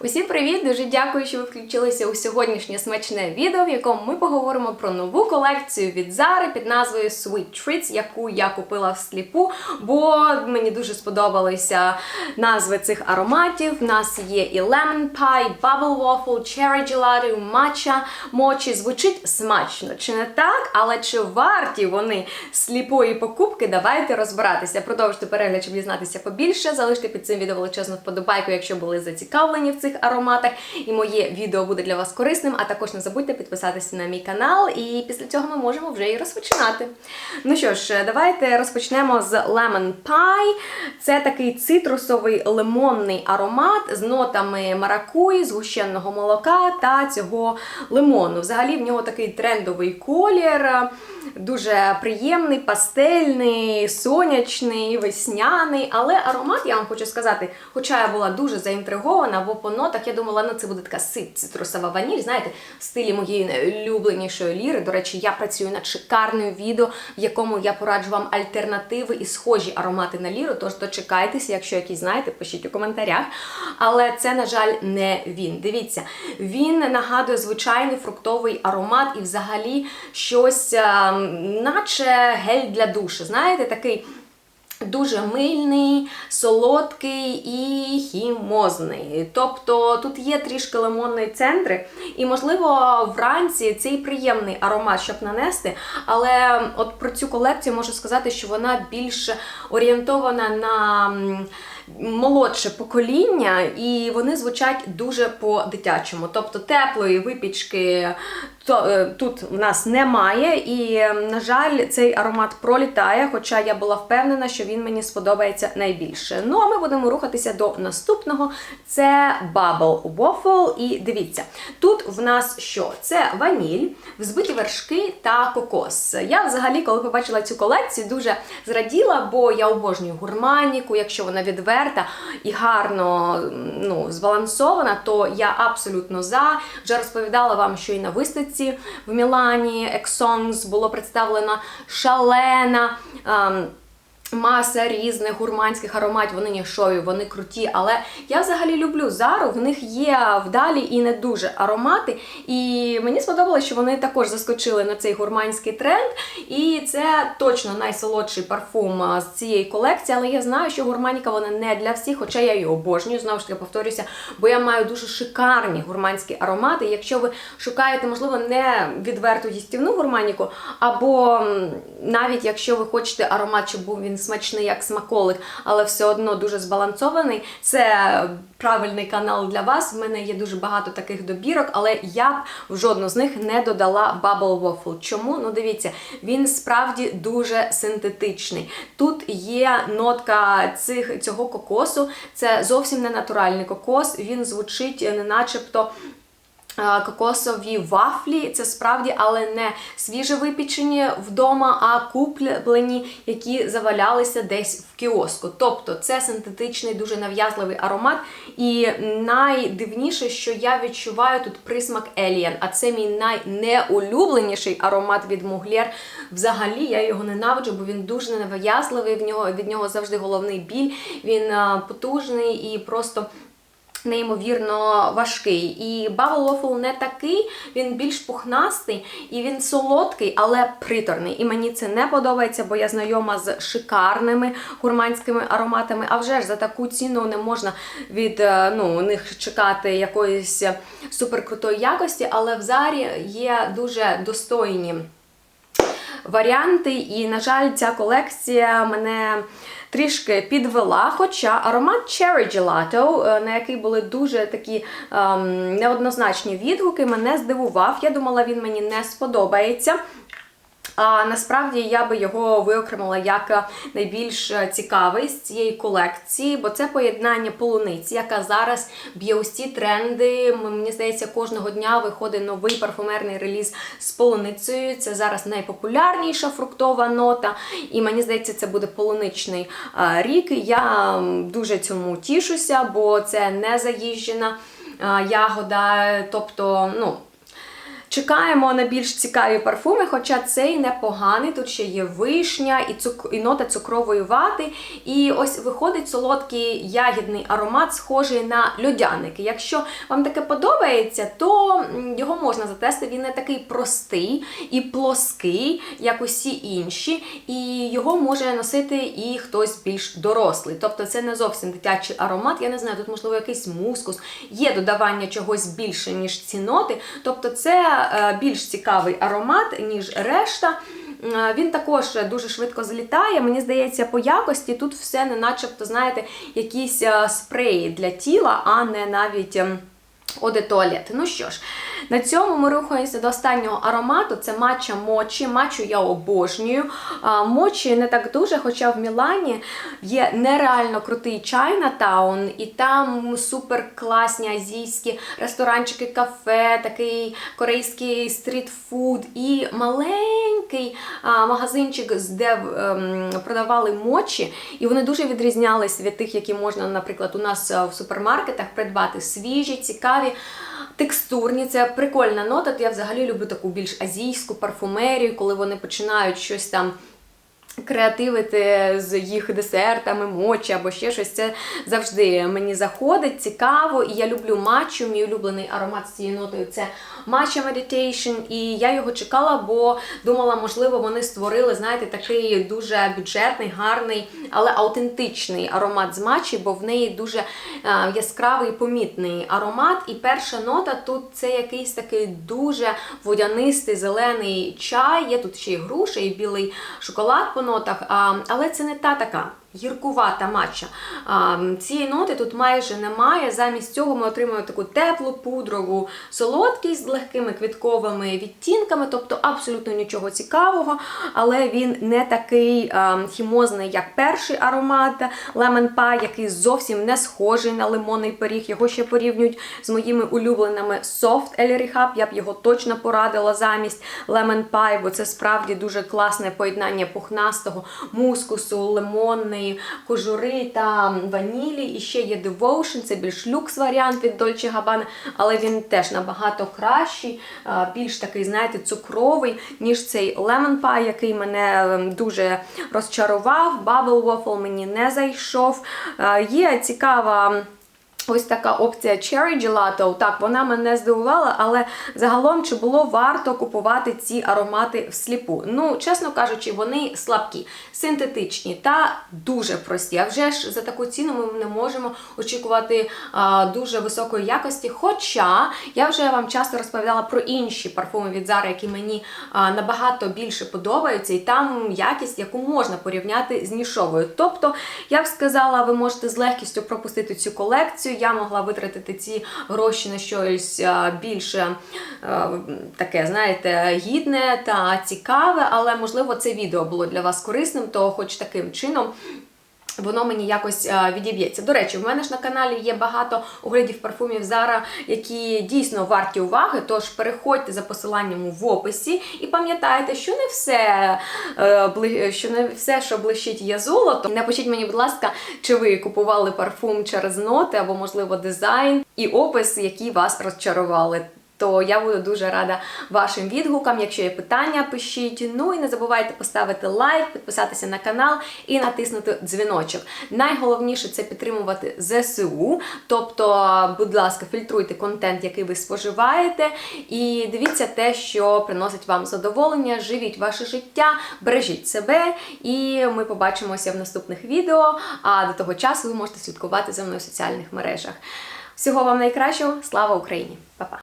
Усім привіт! Дуже дякую, що ви включилися у сьогоднішнє смачне відео, в якому ми поговоримо про нову колекцію від Zara під назвою Sweet Treats, яку я купила всліпу, бо мені дуже сподобалися назви цих ароматів. У нас є і Lemon Pie, Bubble Waffle, Cherry Gelato, Matcha Mochi. Звучить смачно, чи не так? Але чи варті вони сліпої покупки? Давайте розбиратися. Продовжуйте перегляд, щоб дізнатися побільше. Залиште під цим відео величезну вподобайку, якщо були зацікавлені в цих ароматах. І моє відео буде для вас корисним. А також не забудьте підписатися на мій канал. І після цього ми можемо вже і розпочинати. Ну що ж, давайте розпочнемо з Lemon Pie. Це такий цитрусовий лимонний аромат з нотами маракуї, згущеного молока та цього лимону. Взагалі в нього такий трендовий колір. Дуже приємний, пастельний, сонячний, весняний. Але аромат, я вам хочу сказати, хоча я була дуже заінтригована, бо по нотах я думала, ну це буде така сит цитрусова ваніль, знаєте, в стилі моєї найулюбленішої ліри. До речі, я працюю над шикарним відео, в якому я пораджу вам альтернативи і схожі аромати на ліру. Тож дочекайтеся, якщо якісь знаєте, пишіть у коментарях. Але це, на жаль, не він. Дивіться, він нагадує звичайний фруктовий аромат і взагалі щось, а, наче гель для душу. Знаєте, такий. Дуже мильний, солодкий і хімозний. Тобто тут є трішки лимонної центри, і, можливо, вранці цей приємний аромат, щоб нанести. Але от про цю колекцію можу сказати, що вона більш орієнтована на молодше покоління, і вони звучать дуже по-дитячому. Тобто теплої випічки то, е, тут в нас немає. І, е, на жаль, цей аромат пролітає, хоча я була впевнена, що він мені сподобається найбільше. Ну, а ми будемо рухатися до наступного. Це Bubble Waffle. І дивіться, тут в нас що? Це ваніль, взбиті вершки та кокос. Я взагалі, коли побачила цю колекцію, дуже зраділа, бо я обожнюю гурманіку, якщо вона відверта і гарно ну, збалансована, то я абсолютно за. Вже розповідала вам, що і на виставці в Мілані Ексонс було представлена шалена. ем, Маса різних гурманських ароматів, вони нішові, вони круті. Але я взагалі люблю Зару. В них є вдалі і не дуже аромати. І мені сподобалося, що вони також заскочили на цей гурманський тренд. І це точно найсолодший парфум з цієї колекції. Але я знаю, що гурманіка вона не для всіх, хоча я її обожнюю. Знову ж таки, повторюся, бо я маю дуже шикарні гурманські аромати. Якщо ви шукаєте, можливо, не відверту їстівну гурманіку, або навіть якщо ви хочете аромат, щоб був він смачний, як смаколик, але все одно дуже збалансований. Це правильний канал для вас. В мене є дуже багато таких добірок, але я б в жодну з них не додала Bubble Waffle. Чому? Ну дивіться, він справді дуже синтетичний. Тут є нотка цих, цього кокосу, це зовсім не натуральний кокос, він звучить не начебто. А, Кокосові вафлі, це справді, але не свіже випічені вдома, а куплені, які завалялися десь в кіоску. Тобто це синтетичний, дуже нав'язливий аромат. І найдивніше, що я відчуваю тут присмак Alien, а це мій найнеулюбленіший аромат від Муглєр. Взагалі я його ненавиджу, бо він дуже нав'язливий, в нього, від нього завжди головний біль, він потужний і просто неймовірно важкий. І Waffle не такий, він більш пухнастий і він солодкий, але приторний. І мені це не подобається, бо я знайома з шикарними гурманськими ароматами. А вже ж за таку ціну не можна від е, ну, них чекати якоїсь суперкрутої якості, але в зарі є дуже достойні варіанти. І, на жаль, ця колекція мене трішки підвела. Хоча аромат Cherry Gelato, е, на який були дуже такі ем, неоднозначні відгуки, мене здивував. Я думала, він мені не сподобається. А насправді я би його виокремила як найбільш цікавий з цієї колекції, бо це поєднання полуниці, яка зараз б'є усі тренди. Мені здається, кожного дня виходить новий парфумерний реліз з полуницею. Це зараз найпопулярніша фруктова нота. І мені здається, це буде полуничний рік. Я дуже цьому тішуся, бо це не заїжджена ягода. Тобто, ну. Чекаємо на більш цікаві парфуми, хоча цей непоганий. Тут ще є вишня і, цук... і нота цукрової вати. І ось виходить солодкий ягідний аромат, схожий на льодяники. Якщо вам таке подобається, то його можна затестити. Він не такий простий і плоский, як усі інші, і його може носити і хтось більш дорослий. Тобто це не зовсім дитячий аромат. Я не знаю, тут можливо якийсь мускус, є додавання чогось більше, ніж ці ноти. Тобто це більш цікавий аромат, ніж решта. Е, Він також дуже швидко злітає. Мені здається, по якості тут все не начебто, знаєте, якісь е, спреї для тіла, а не навіть. De Toilette. Ну що ж, на цьому ми рухаємося до останнього аромату. Це матча мочі. Матчу я обожнюю. Мочі не так дуже, хоча в Мілані є нереально крутий Чайнатаун, і там супер класні азійські ресторанчики, кафе, такий корейський стрітфуд і маленький магазинчик, де ем, продавали мочі, і вони дуже відрізнялись від тих, які можна, наприклад, у нас е, в супермаркетах придбати свіжі, цікаві. Текстурні, це прикольна нота. Я взагалі люблю таку більш азійську парфумерію, коли вони починають щось там креативити з їх десертами, мочі або ще щось. Це завжди мені заходить, цікаво. І я люблю матчу. Мій улюблений аромат з цією нотою це Matcha Meditation. І я його чекала, бо думала, можливо, вони створили, знаєте, такий дуже бюджетний, гарний, але аутентичний аромат з матчі, бо в неї дуже е, яскравий, помітний аромат. І перша нота тут це якийсь такий дуже водянистий зелений чай. Є тут ще й груша, і білий шоколад нотах, а, але це не та така. Гіркувата матча. Цієї ноти тут майже немає. Замість цього ми отримуємо таку теплу, пудрову солодкість з легкими квітковими відтінками, тобто абсолютно нічого цікавого, але він не такий хімозний, як перший аромат Lemon Pie, який зовсім не схожий на лимонний пиріг. Його ще порівнюють з моїми улюбленими Soft El. Я б його точно порадила замість Lemon Pie, бо це справді дуже класне поєднання пухнастого мускусу, лимонної кожури та ванілі. І ще є Devotion, це більш люкс варіант від Dolce Gabbana, але він теж набагато кращий, більш такий, знаєте, цукровий, ніж цей Lemon Pie, який мене ем, дуже розчарував. Bubble Waffle мені не зайшов. Є цікава. Ось така опція Cherry Gelato, так, вона мене здивувала, але загалом чи було варто купувати ці аромати всліпу? Ну, чесно кажучи, вони слабкі, синтетичні та дуже прості. А вже ж за таку ціну ми не можемо очікувати а, дуже високої якості. Хоча я вже вам часто розповідала про інші парфуми від Zara, які мені а, набагато більше подобаються, і там якість, яку можна порівняти з нішовою. Тобто, я б сказала, ви можете з легкістю пропустити цю колекцію. Я могла витратити ці гроші на щось більше таке, знаєте, гідне та цікаве, але можливо це відео було для вас корисним, то хоч таким чином. Воно мені якось а, відіб'ється. До речі, в мене ж на каналі є багато оглядів парфумів Zara, які дійсно варті уваги. Тож переходьте за посиланням в описі і пам'ятайте, що не все, е, що не все, що блищить, є золото. Напишіть мені, будь ласка, чи ви купували парфум через ноти або, можливо, дизайн і опис, які вас розчарували. То я буду дуже рада вашим відгукам. Якщо є питання, пишіть. Ну і не забувайте поставити лайк, підписатися на канал і натиснути дзвіночок. Найголовніше це підтримувати ЗСУ. Тобто, будь ласка, фільтруйте контент, який ви споживаєте, і дивіться те, що приносить вам задоволення. Живіть ваше життя, бережіть себе, і ми побачимося в наступних відео. А до того часу ви можете слідкувати за мною в соціальних мережах. Всього вам найкращого, слава Україні! Па-па!